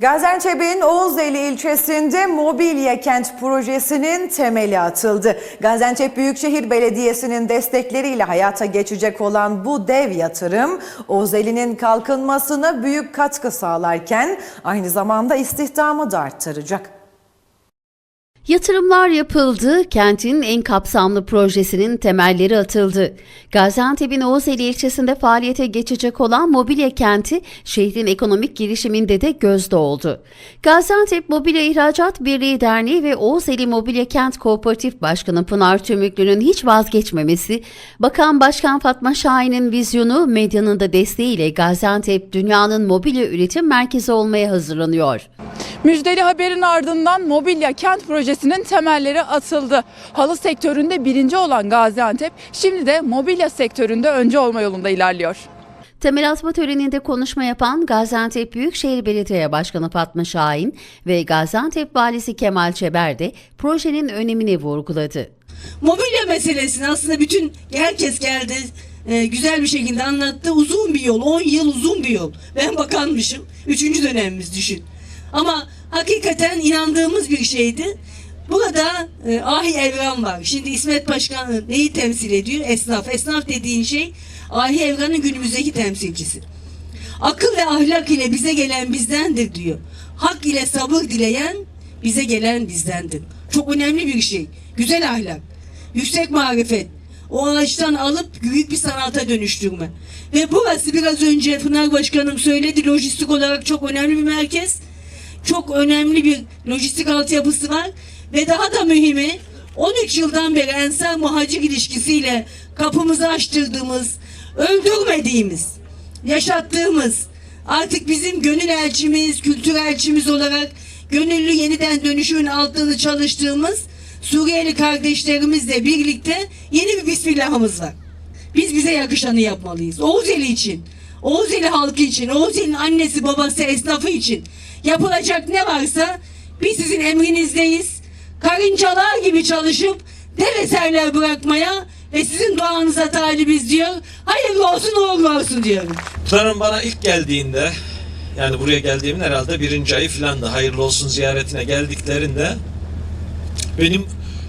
Gaziantep'in Oğuzeli ilçesinde mobilya kent projesinin temeli atıldı. Gaziantep Büyükşehir Belediyesi'nin destekleriyle hayata geçecek olan bu dev yatırım Oğuzeli'nin kalkınmasına büyük katkı sağlarken aynı zamanda istihdamı da arttıracak. Yatırımlar yapıldı, kentin en kapsamlı projesinin temelleri atıldı. Gaziantep'in Oğuzeli ilçesinde faaliyete geçecek olan mobilya kenti şehrin ekonomik gelişiminde de gözde oldu. Gaziantep Mobilya İhracat Birliği Derneği ve Oğuzeli Mobilya Kent Kooperatif Başkanı Pınar Tümüklü'nün hiç vazgeçmemesi, Bakan Başkan Fatma Şahin'in vizyonu medyanın da desteğiyle Gaziantep dünyanın mobilya üretim merkezi olmaya hazırlanıyor. Müjdeli haberin ardından mobilya kent projesinin temelleri atıldı. Halı sektöründe birinci olan Gaziantep şimdi de mobilya sektöründe önce olma yolunda ilerliyor. Temel atma töreninde konuşma yapan Gaziantep Büyükşehir Belediye Başkanı Fatma Şahin ve Gaziantep Valisi Kemal Çeber de projenin önemini vurguladı. Mobilya meselesini aslında bütün herkes geldi e, güzel bir şekilde anlattı. Uzun bir yol, 10 yıl uzun bir yol. Ben bakanmışım. Üçüncü dönemimiz düşün. Ama hakikaten inandığımız bir şeydi. Burada e, Ahi Evran var. Şimdi İsmet Başkan neyi temsil ediyor? Esnaf. Esnaf dediğin şey Ahi Evran'ın günümüzdeki temsilcisi. Akıl ve ahlak ile bize gelen bizdendir diyor. Hak ile sabır dileyen bize gelen bizdendir. Çok önemli bir şey. Güzel ahlak, yüksek marifet. O ağaçtan alıp büyük bir sanata dönüştürme. Ve burası biraz önce Pınar Başkanım söyledi lojistik olarak çok önemli bir merkez. Çok önemli bir lojistik altyapısı var. Ve daha da mühimi 13 yıldan beri Ensar Muhacir ilişkisiyle kapımızı açtırdığımız, öldürmediğimiz, yaşattığımız, artık bizim gönül elçimiz, kültür elçimiz olarak gönüllü yeniden dönüşümün altını çalıştığımız Suriyeli kardeşlerimizle birlikte yeni bir bismillahımız var. Biz bize yakışanı yapmalıyız. Oğuzeli için, Oğuzeli halkı için, Oğuzeli'nin annesi babası esnafı için yapılacak ne varsa biz sizin emrinizdeyiz. Karıncalar gibi çalışıp dev eserler bırakmaya ve sizin duanıza talibiz diyor. Hayırlı olsun uğurlu olsun diyorum. Pınar'ın bana ilk geldiğinde yani buraya geldiğimin herhalde birinci ayı filandı. Hayırlı olsun ziyaretine geldiklerinde benim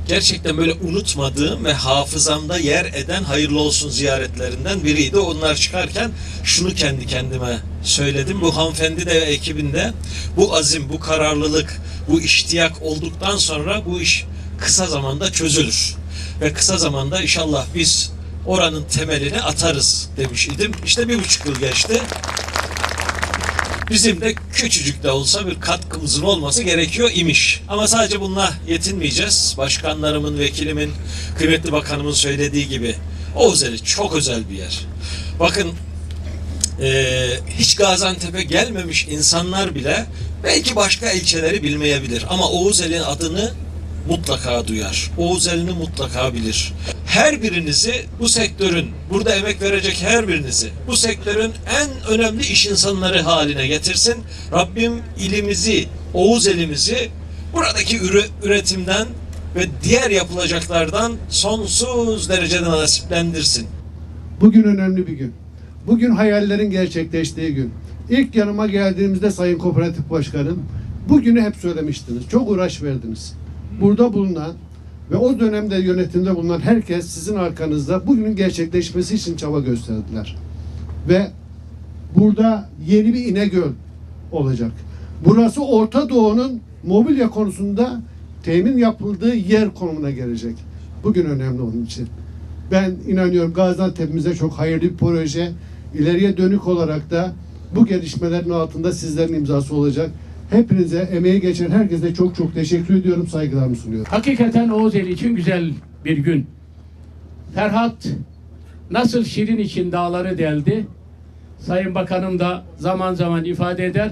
gerçekten böyle unutmadığım ve hafızamda yer eden hayırlı olsun ziyaretlerinden biriydi. Onlar çıkarken şunu kendi kendime söyledim. Bu hanımefendi de ekibinde bu azim, bu kararlılık, bu iştiyak olduktan sonra bu iş kısa zamanda çözülür. Ve kısa zamanda inşallah biz oranın temelini atarız demiş idim. İşte bir buçuk yıl geçti. Bizim de küçücük de olsa bir katkımızın olması gerekiyor imiş. Ama sadece bununla yetinmeyeceğiz. Başkanlarımın, vekilimin, kıymetli bakanımın söylediği gibi Oğuzeli çok özel bir yer. Bakın eee, hiç Gaziantep'e gelmemiş insanlar bile belki başka ilçeleri bilmeyebilir. Ama Oğuzeli'nin adını mutlaka duyar. Oğuzeli'ni mutlaka bilir. Her birinizi bu sektörün, burada emek verecek her birinizi bu sektörün en önemli iş insanları haline getirsin. Rabbim ilimizi, Oğuzelimizi buradaki üre- üretimden ve diğer yapılacaklardan sonsuz derecede nasiplendirsin. Bugün önemli bir gün. Bugün hayallerin gerçekleştiği gün. İlk yanıma geldiğimizde Sayın Kooperatif Başkanım, bugünü hep söylemiştiniz. Çok uğraş verdiniz. Burada bulunan ve o dönemde yönetimde bulunan herkes sizin arkanızda bugünün gerçekleşmesi için çaba gösterdiler. Ve burada yeni bir İnegöl olacak. Burası Orta Doğu'nun mobilya konusunda temin yapıldığı yer konumuna gelecek. Bugün önemli onun için. Ben inanıyorum Gaziantep'imize çok hayırlı bir proje. İleriye dönük olarak da bu gelişmelerin altında sizlerin imzası olacak. Hepinize, emeği geçen herkese çok çok teşekkür ediyorum, saygılarımı sunuyorum. Hakikaten Oğuzeli için güzel bir gün. Ferhat nasıl şirin için dağları deldi. Sayın Bakanım da zaman zaman ifade eder.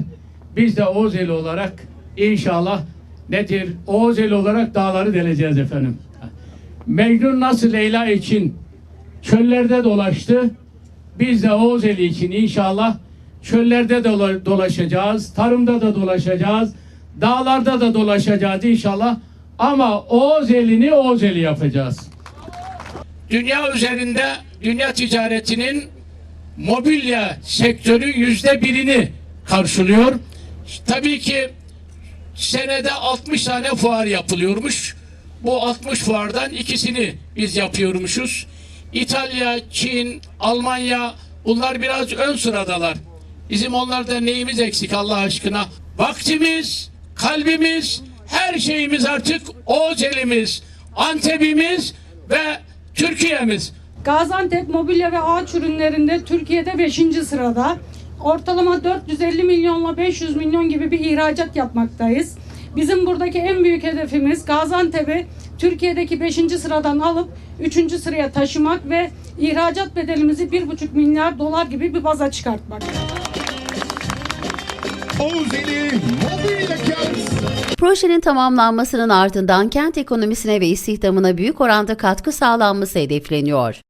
Biz de Oğuzeli olarak inşallah nedir? Oğuzeli olarak dağları deleceğiz efendim. Mecnun nasıl Leyla için çöllerde dolaştı. Biz de Oğuzeli için inşallah çöllerde de dola- dolaşacağız. Tarımda da dolaşacağız. Dağlarda da dolaşacağız inşallah. Ama Oğuzeli'ni Oğuzeli yapacağız. Dünya üzerinde dünya ticaretinin mobilya sektörü yüzde birini karşılıyor. Tabii ki senede 60 tane fuar yapılıyormuş. Bu 60 fuardan ikisini biz yapıyormuşuz. İtalya, Çin, Almanya bunlar biraz ön sıradalar. Bizim onlarda neyimiz eksik Allah aşkına? Vaktimiz, kalbimiz, her şeyimiz artık Ozelimiz, Antep'imiz ve Türkiye'miz. Gaziantep mobilya ve ağaç ürünlerinde Türkiye'de 5. sırada. Ortalama 450 milyonla 500 milyon gibi bir ihracat yapmaktayız. Bizim buradaki en büyük hedefimiz Gaziantep'i Türkiye'deki 5. sıradan alıp 3. sıraya taşımak ve ihracat bedelimizi 1,5 milyar dolar gibi bir baza çıkartmak. Ozeli Mobilya Kent. Projenin tamamlanmasının ardından kent ekonomisine ve istihdamına büyük oranda katkı sağlanması hedefleniyor.